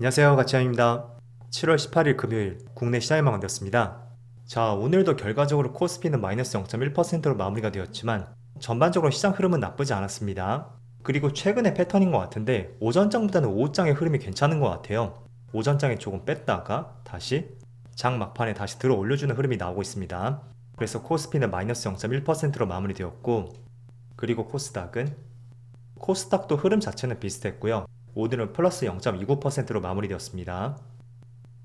안녕하세요 가치아입니다. 7월 18일 금요일 국내 시장이 마감되었습니다. 자 오늘도 결과적으로 코스피는 마이너스 0.1%로 마무리가 되었지만 전반적으로 시장 흐름은 나쁘지 않았습니다. 그리고 최근의 패턴인 것 같은데 오전장보다는 오후장의 흐름이 괜찮은 것 같아요. 오전장에 조금 뺐다가 다시 장 막판에 다시 들어 올려주는 흐름이 나오고 있습니다. 그래서 코스피는 마이너스 0.1%로 마무리되었고 그리고 코스닥은 코스닥도 흐름 자체는 비슷했고요 오늘은 플러스 0.29%로 마무리되었습니다.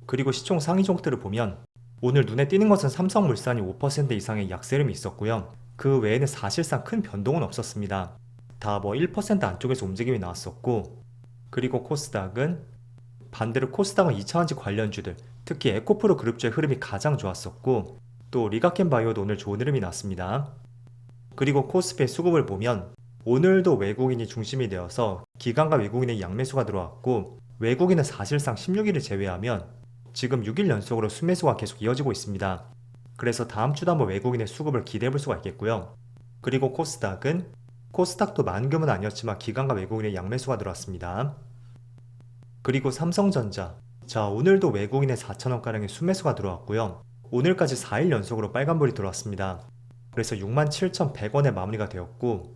그리고 시총 상위 종목들을 보면 오늘 눈에 띄는 것은 삼성물산이 5% 이상의 약세름이 있었고요. 그 외에는 사실상 큰 변동은 없었습니다. 다 뭐 1% 안쪽에서 움직임이 나왔었고 그리고 코스닥은 반대로 코스닥은 2차원지 관련주들 특히 에코프로 그룹주의 흐름이 가장 좋았었고 또 리가켄 바이오도 오늘 좋은 흐름이 났습니다. 그리고 코스피의 수급을 보면 오늘도 외국인이 중심이 되어서 기관과 외국인의 양매수가 들어왔고 외국인은 사실상 16일을 제외하면 지금 6일 연속으로 순매수가 계속 이어지고 있습니다. 그래서 다음 주도 한번 외국인의 수급을 기대해 볼 수가 있겠고요. 그리고 코스닥은 코스닥도 만금은 아니었지만 기관과 외국인의 양매수가 들어왔습니다. 그리고 삼성전자 자 오늘도 외국인의 4천원가량의 순매수가 들어왔고요. 오늘까지 4일 연속으로 빨간불이 들어왔습니다. 그래서 67,100원에 마무리가 되었고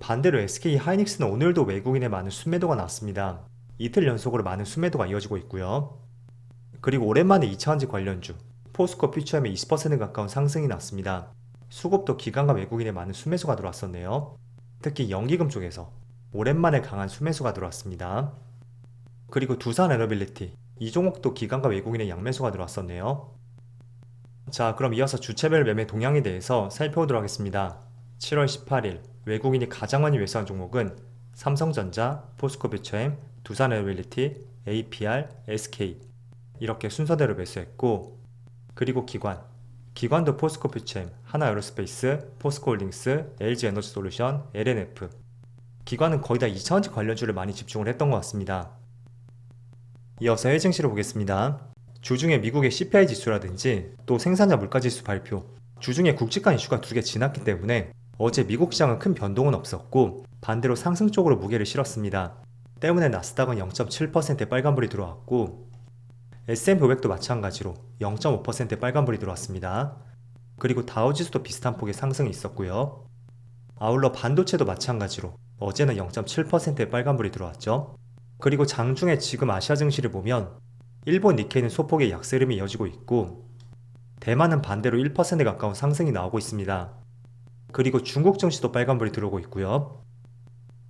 반대로 SK 하이닉스는 오늘도 외국인의 많은 순매도가 나왔습니다. 이틀 연속으로 많은 순매도가 이어지고 있고요. 그리고 오랜만에 2차원지 관련주 포스코 퓨처엠의 20% 가까운 상승이 났습니다. 수급도 기관과 외국인의 많은 순매수가 들어왔었네요. 특히 연기금 쪽에서 오랜만에 강한 순매수가 들어왔습니다. 그리고 두산 에너빌리티 이 종목도 기관과 외국인의 양매수가 들어왔었네요. 자 그럼 이어서 주체별 매매 동향에 대해서 살펴보도록 하겠습니다. 7월 18일 외국인이 가장 많이 매수한 종목은 삼성전자, 포스코비처엠, 두산에너빌리티, APR, SK 이렇게 순서대로 매수했고 그리고 기관 기관도 포스코퓨처엠, 하나에어로스페이스, 포스코홀딩스, LG에너지솔루션, LNF 기관은 거의 다 2차원지 관련주를 많이 집중을 했던 것 같습니다. 이어서 해외 증시를 보겠습니다. 주중에 미국의 CPI 지수라든지 또 생산자 물가지수 발표 주중에 굵직한 이슈가 두 개 지났기 때문에 어제 미국 시장은 큰 변동은 없었고 반대로 상승 쪽으로 무게를 실었습니다. 때문에 나스닥은 0.7% 빨간불이 들어왔고 S&P 500도 마찬가지로 0.5% 빨간불이 들어왔습니다. 그리고 다우지수도 비슷한 폭의 상승이 있었고요. 아울러 반도체도 마찬가지로 어제는 0.7%의 빨간불이 들어왔죠. 그리고 장중에 지금 아시아 증시를 보면 일본 니케이는 소폭의 약세름이 이어지고 있고 대만은 반대로 1% 가까운 상승이 나오고 있습니다. 그리고 중국 증시도 빨간불이 들어오고 있고요.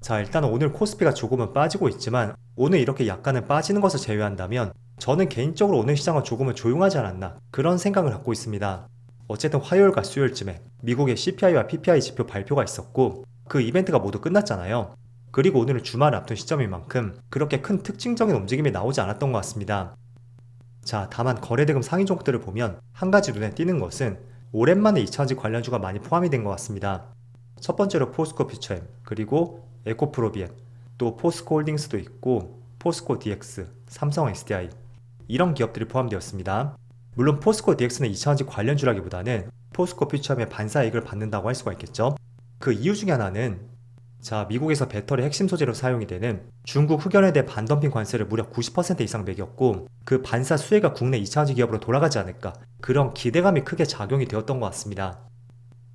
자, 일단 오늘 코스피가 조금은 빠지고 있지만 오늘 이렇게 약간은 빠지는 것을 제외한다면 저는 개인적으로 오늘 시장은 조금은 조용하지 않았나 그런 생각을 갖고 있습니다. 어쨌든 화요일과 수요일쯤에 미국의 CPI와 PPI 지표 발표가 있었고 그 이벤트가 모두 끝났잖아요. 그리고 오늘은 주말 앞둔 시점인 만큼 그렇게 큰 특징적인 움직임이 나오지 않았던 것 같습니다. 자, 다만 거래대금 상위 종목들을 보면 한 가지 눈에 띄는 것은 오랜만에 2차원지 관련주가 많이 포함이 된 것 같습니다. 첫 번째로 포스코 퓨처엠, 그리고 에코프로비엠, 또 포스코 홀딩스도 있고 포스코 DX, 삼성 SDI 이런 기업들이 포함되었습니다. 물론 포스코 DX는 2차원지 관련주라기보다는 포스코 퓨처엠의 반사이익을 받는다고 할 수가 있겠죠. 그 이유 중에 하나는 자, 미국에서 배터리 핵심 소재로 사용이 되는 중국 흑연에 대해 반덤핑 관세를 무려 90% 이상 매겼고 그 반사 수혜가 국내 2차원지 기업으로 돌아가지 않을까 그런 기대감이 크게 작용이 되었던 것 같습니다.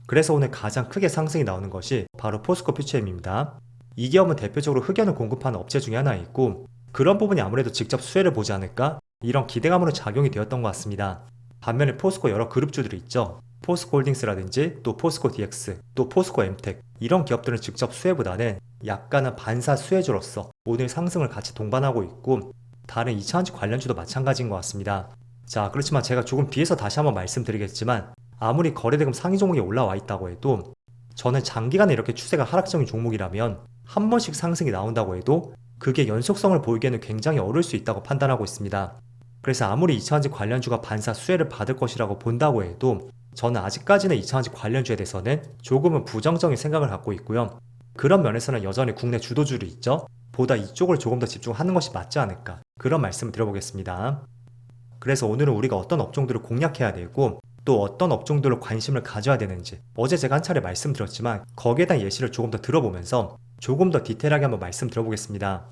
그래서 오늘 가장 크게 상승이 나오는 것이 바로 포스코 퓨처엠입니다. 이 기업은 대표적으로 흑연을 공급하는 업체 중에 하나이고 그런 부분이 아무래도 직접 수혜를 보지 않을까 이런 기대감으로 작용이 되었던 것 같습니다. 반면에 포스코 여러 그룹주들이 있죠. 포스코 홀딩스라든지 또 포스코 DX, 또 포스코 엠텍 이런 기업들은 직접 수혜보다는 약간은 반사 수혜주로서 오늘 상승을 같이 동반하고 있고 다른 2차원지 관련주도 마찬가지인 것 같습니다. 자 그렇지만 제가 조금 뒤에서 다시 한번 말씀드리겠지만 아무리 거래대금 상위 종목이 올라와 있다고 해도 저는 장기간에 이렇게 추세가 하락적인 종목이라면 한 번씩 상승이 나온다고 해도 그게 연속성을 보이기에는 굉장히 어려울 수 있다고 판단하고 있습니다. 그래서 아무리 2차원지 관련주가 반사 수혜를 받을 것이라고 본다고 해도 저는 아직까지는 2차원지 관련주에 대해서는 조금은 부정적인 생각을 갖고 있고요. 그런 면에서는 여전히 국내 주도주를 있죠. 보다 이쪽을 조금 더 집중하는 것이 맞지 않을까. 그런 말씀을 드려보겠습니다. 그래서 오늘은 우리가 어떤 업종들을 공략해야 되고 또 어떤 업종들로 관심을 가져야 되는지 어제 제가 한 차례 말씀드렸지만 거기에 대한 예시를 조금 더 들어보면서 조금 더 디테일하게 한번 말씀드려보겠습니다.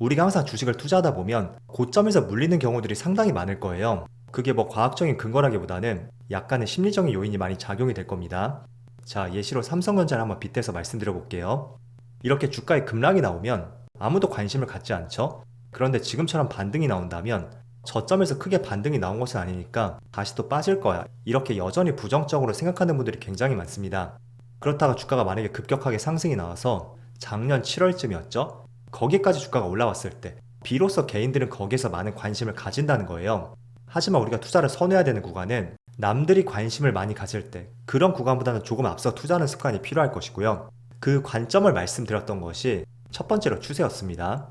우리가 항상 주식을 투자하다 보면 고점에서 물리는 경우들이 상당히 많을 거예요. 그게 뭐 과학적인 근거라기보다는 약간의 심리적인 요인이 많이 작용이 될 겁니다. 자, 예시로 삼성전자를 한번 빗대서 말씀드려 볼게요. 이렇게 주가에 급락이 나오면 아무도 관심을 갖지 않죠. 그런데 지금처럼 반등이 나온다면 저점에서 크게 반등이 나온 것은 아니니까 다시 또 빠질 거야. 이렇게 여전히 부정적으로 생각하는 분들이 굉장히 많습니다. 그렇다가 주가가 만약에 급격하게 상승이 나와서 작년 7월쯤이었죠? 거기까지 주가가 올라왔을 때 비로소 개인들은 거기에서 많은 관심을 가진다는 거예요. 하지만 우리가 투자를 선호해야 되는 구간은 남들이 관심을 많이 가질 때 그런 구간보다는 조금 앞서 투자하는 습관이 필요할 것이고요. 그 관점을 말씀드렸던 것이 첫 번째로 추세였습니다.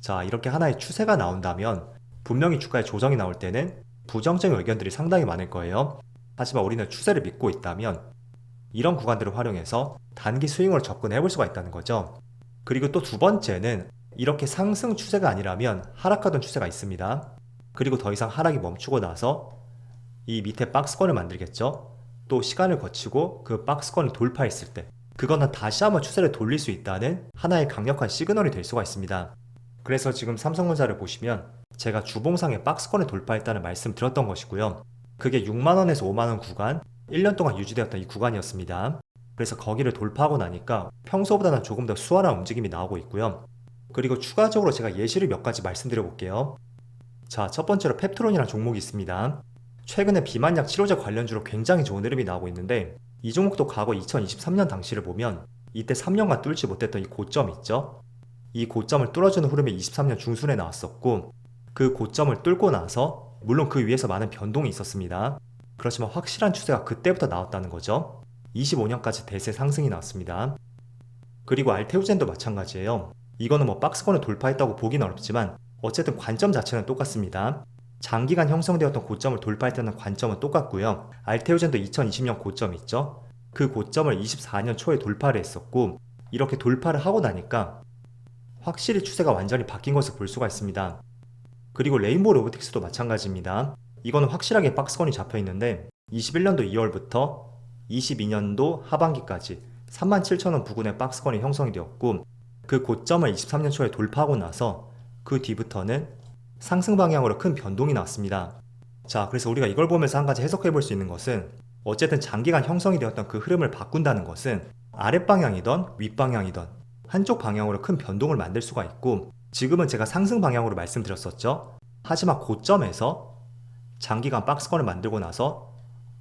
자, 이렇게 하나의 추세가 나온다면 분명히 주가에 조정이 나올 때는 부정적인 의견들이 상당히 많을 거예요. 하지만 우리는 추세를 믿고 있다면 이런 구간들을 활용해서 단기 스윙으로 접근해 볼 수가 있다는 거죠. 그리고 또 두 번째는 이렇게 상승 추세가 아니라면 하락하던 추세가 있습니다. 그리고 더 이상 하락이 멈추고 나서 이 밑에 박스권을 만들겠죠. 또 시간을 거치고 그 박스권을 돌파했을 때 그거는 다시 한번 추세를 돌릴 수 있다는 하나의 강력한 시그널이 될 수가 있습니다. 그래서 지금 삼성전자를 보시면 제가 주봉상의 박스권을 돌파했다는 말씀 드렸던 것이고요. 그게 6만원에서 5만원 구간, 1년 동안 유지되었던 이 구간이었습니다. 그래서 거기를 돌파하고 나니까 평소보다는 조금 더 수월한 움직임이 나오고 있고요. 그리고 추가적으로 제가 예시를 몇 가지 말씀드려 볼게요. 자, 첫 번째로 펩트론이라는 종목이 있습니다. 최근에 비만약 치료제 관련주로 굉장히 좋은 흐름이 나오고 있는데 이 종목도 과거 2023년 당시를 보면 이때 3년간 뚫지 못했던 이 고점 있죠? 이 고점을 뚫어주는 흐름이 23년 중순에 나왔었고 그 고점을 뚫고 나서 물론 그 위에서 많은 변동이 있었습니다. 그렇지만 확실한 추세가 그때부터 나왔다는 거죠. 25년까지 대세 상승이 나왔습니다. 그리고 알테오젠도 마찬가지예요. 이거는 뭐 박스권을 돌파했다고 보기는 어렵지만 어쨌든 관점 자체는 똑같습니다. 장기간 형성되었던 고점을 돌파했다는 관점은 똑같고요. 알테오젠도 2020년 고점 있죠? 그 고점을 24년 초에 돌파를 했었고 이렇게 돌파를 하고 나니까 확실히 추세가 완전히 바뀐 것을 볼 수가 있습니다. 그리고 레인보우 로보틱스도 마찬가지입니다. 이거는 확실하게 박스권이 잡혀 있는데 21년도 2월부터 22년도 하반기까지 37,000원 부근의 박스권이 형성이 되었고 그 고점을 23년 초에 돌파하고 나서 그 뒤부터는 상승 방향으로 큰 변동이 나왔습니다. 자, 그래서 우리가 이걸 보면서 한 가지 해석해 볼 수 있는 것은 어쨌든 장기간 형성이 되었던 그 흐름을 바꾼다는 것은 아랫방향이던 윗방향이던 한쪽 방향으로 큰 변동을 만들 수가 있고 지금은 제가 상승 방향으로 말씀드렸었죠. 하지만 고점에서 장기간 박스권을 만들고 나서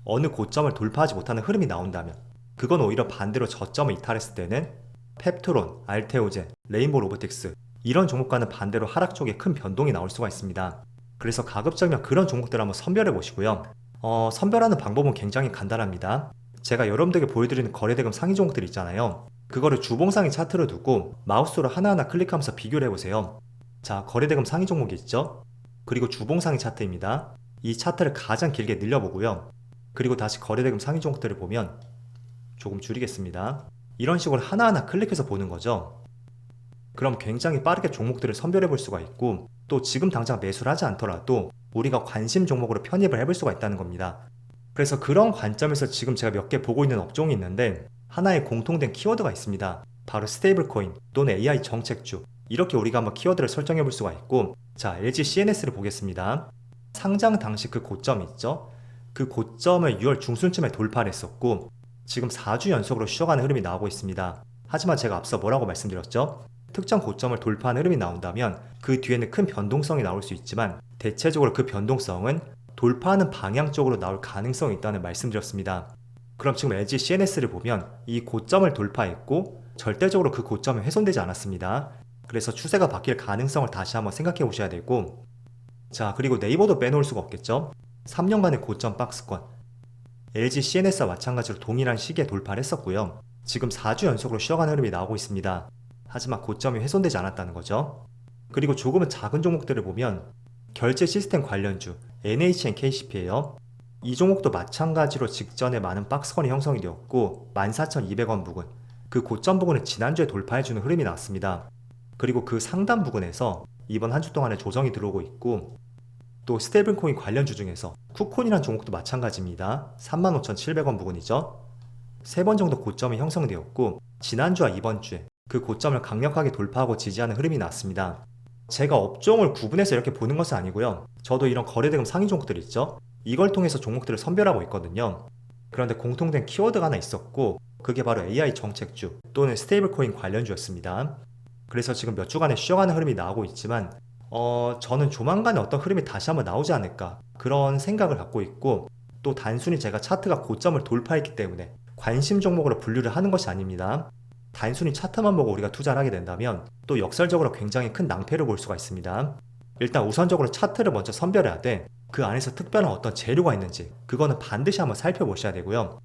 어느 고점을 돌파하지 못하는 흐름이 나온다면 그건 오히려 반대로 저점을 이탈했을 때는 펩트론, 알테오젠, 레인보 로보틱스 이런 종목과는 반대로 하락 쪽에 큰 변동이 나올 수가 있습니다. 그래서 가급적이면 그런 종목들을 한번 선별해 보시고요. 어, 선별하는 방법은 굉장히 간단합니다. 제가 여러분들에게 보여드리는 거래대금 상위 종목들 있잖아요. 그거를 주봉상의 차트로 두고 마우스로 하나하나 클릭하면서 비교를 해보세요. 자, 거래대금 상위 종목이 있죠? 그리고 주봉상의 차트입니다. 이 차트를 가장 길게 늘려보고요. 그리고 다시 거래대금 상위 종목들을 보면 조금 줄이겠습니다. 이런 식으로 하나하나 클릭해서 보는 거죠. 그럼 굉장히 빠르게 종목들을 선별해 볼 수가 있고 또 지금 당장 매수를 하지 않더라도 우리가 관심 종목으로 편입을 해볼 수가 있다는 겁니다. 그래서 그런 관점에서 지금 제가 몇 개 보고 있는 업종이 있는데 하나의 공통된 키워드가 있습니다. 바로 스테이블 코인 또는 AI 정책주. 이렇게 우리가 한번 키워드를 설정해 볼 수가 있고 자, LG CNS를 보겠습니다. 상장 당시 그 고점 있죠? 그 고점을 6월 중순쯤에 돌파를 했었고 지금 4주 연속으로 쉬어가는 흐름이 나오고 있습니다. 하지만 제가 앞서 뭐라고 말씀드렸죠? 특정 고점을 돌파하는 흐름이 나온다면 그 뒤에는 큰 변동성이 나올 수 있지만 대체적으로 그 변동성은 돌파하는 방향 쪽으로 나올 가능성이 있다는 말씀드렸습니다. 그럼 지금 LG CNS를 보면 이 고점을 돌파했고 절대적으로 그 고점은 훼손되지 않았습니다. 그래서 추세가 바뀔 가능성을 다시 한번 생각해 보셔야 되고 자 그리고 네이버도 빼놓을 수가 없겠죠. 3년간의 고점 박스권 LG CNS와 마찬가지로 동일한 시기에 돌파를 했었고요. 지금 4주 연속으로 쉬어가는 흐름이 나오고 있습니다. 하지만 고점이 훼손되지 않았다는 거죠. 그리고 조금은 작은 종목들을 보면 결제 시스템 관련주 NHN KCP예요. 이 종목도 마찬가지로 직전에 많은 박스권이 형성이 되었고 14,200원 부근 그 고점 부근을 지난주에 돌파해주는 흐름이 나왔습니다. 그리고 그 상단 부근에서 이번 한 주 동안에 조정이 들어오고 있고 또 스테이블코인 관련주 중에서 쿠콘이라는 종목도 마찬가지입니다. 35,700원 부근이죠. 세 번 정도 고점이 형성되었고 지난주와 이번 주에 그 고점을 강력하게 돌파하고 지지하는 흐름이 나왔습니다. 제가 업종을 구분해서 이렇게 보는 것은 아니고요. 저도 이런 거래대금 상위 종목들 있죠? 이걸 통해서 종목들을 선별하고 있거든요. 그런데 공통된 키워드가 하나 있었고 그게 바로 AI 정책주 또는 스테이블 코인 관련주였습니다. 그래서 지금 몇 주간에 쉬어가는 흐름이 나오고 있지만 어, 저는 조만간에 어떤 흐름이 다시 한번 나오지 않을까 그런 생각을 갖고 있고 또 단순히 제가 차트가 고점을 돌파했기 때문에 관심 종목으로 분류를 하는 것이 아닙니다. 단순히 차트만 보고 우리가 투자를 하게 된다면 또 역설적으로 굉장히 큰 낭패를 볼 수가 있습니다. 일단 우선적으로 차트를 먼저 선별해야 돼. 그 안에서 특별한 어떤 재료가 있는지 그거는 반드시 한번 살펴보셔야 되고요.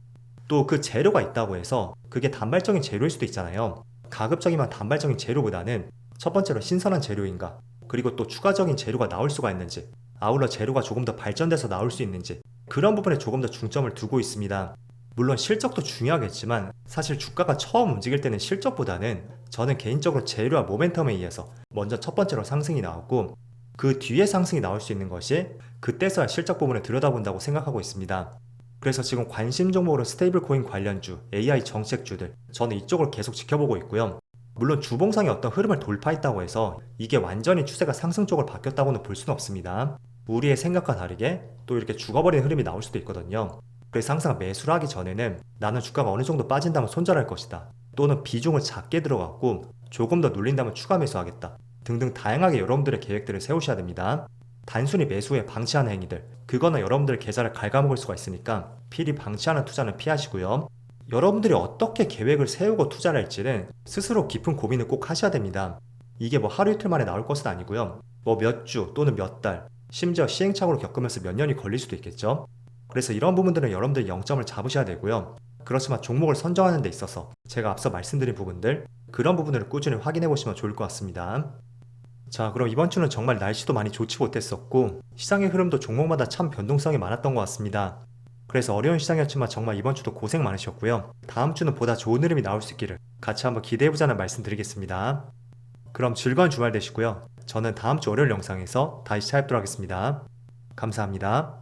또 그 재료가 있다고 해서 그게 단발적인 재료일 수도 있잖아요. 가급적이면 단발적인 재료보다는 첫 번째로 신선한 재료인가 그리고 또 추가적인 재료가 나올 수가 있는지 아울러 재료가 조금 더 발전돼서 나올 수 있는지 그런 부분에 조금 더 중점을 두고 있습니다. 물론 실적도 중요하겠지만 사실 주가가 처음 움직일 때는 실적보다는 저는 개인적으로 재료와 모멘텀에 의해서 먼저 첫 번째로 상승이 나오고 그 뒤에 상승이 나올 수 있는 것이 그때서야 실적 부분을 들여다본다고 생각하고 있습니다. 그래서 지금 관심 종목으로 스테이블 코인 관련주, AI 정책주들 저는 이쪽을 계속 지켜보고 있고요. 물론 주봉상의 어떤 흐름을 돌파했다고 해서 이게 완전히 추세가 상승 쪽으로 바뀌었다고는 볼 수는 없습니다. 우리의 생각과 다르게 또 이렇게 죽어버리는 흐름이 나올 수도 있거든요. 그래서 항상 매수를 하기 전에는 나는 주가가 어느 정도 빠진다면 손절할 것이다. 또는 비중을 작게 들어갔고 조금 더 눌린다면 추가 매수하겠다. 등등 다양하게 여러분들의 계획들을 세우셔야 됩니다. 단순히 매수에 방치하는 행위들, 그거는 여러분들 계좌를 갉아먹을 수가 있으니까 필히 방치하는 투자는 피하시고요. 여러분들이 어떻게 계획을 세우고 투자를 할지는 스스로 깊은 고민을 꼭 하셔야 됩니다. 이게 뭐 하루 이틀 만에 나올 것은 아니고요. 뭐 몇 주 또는 몇 달, 심지어 시행착오를 겪으면서 몇 년이 걸릴 수도 있겠죠. 그래서 이런 부분들은 여러분들 0점을 잡으셔야 되고요. 그렇지만 종목을 선정하는 데 있어서 제가 앞서 말씀드린 부분들 그런 부분을 꾸준히 확인해 보시면 좋을 것 같습니다. 자, 그럼 이번 주는 정말 날씨도 많이 좋지 못했었고 시장의 흐름도 종목마다 참 변동성이 많았던 것 같습니다. 그래서 어려운 시장이었지만 정말 이번 주도 고생 많으셨고요. 다음 주는 보다 좋은 흐름이 나올 수 있기를 같이 한번 기대해보자는 말씀 드리겠습니다. 그럼 즐거운 주말 되시고요. 저는 다음 주 월요일 영상에서 다시 찾아뵙도록 하겠습니다. 감사합니다.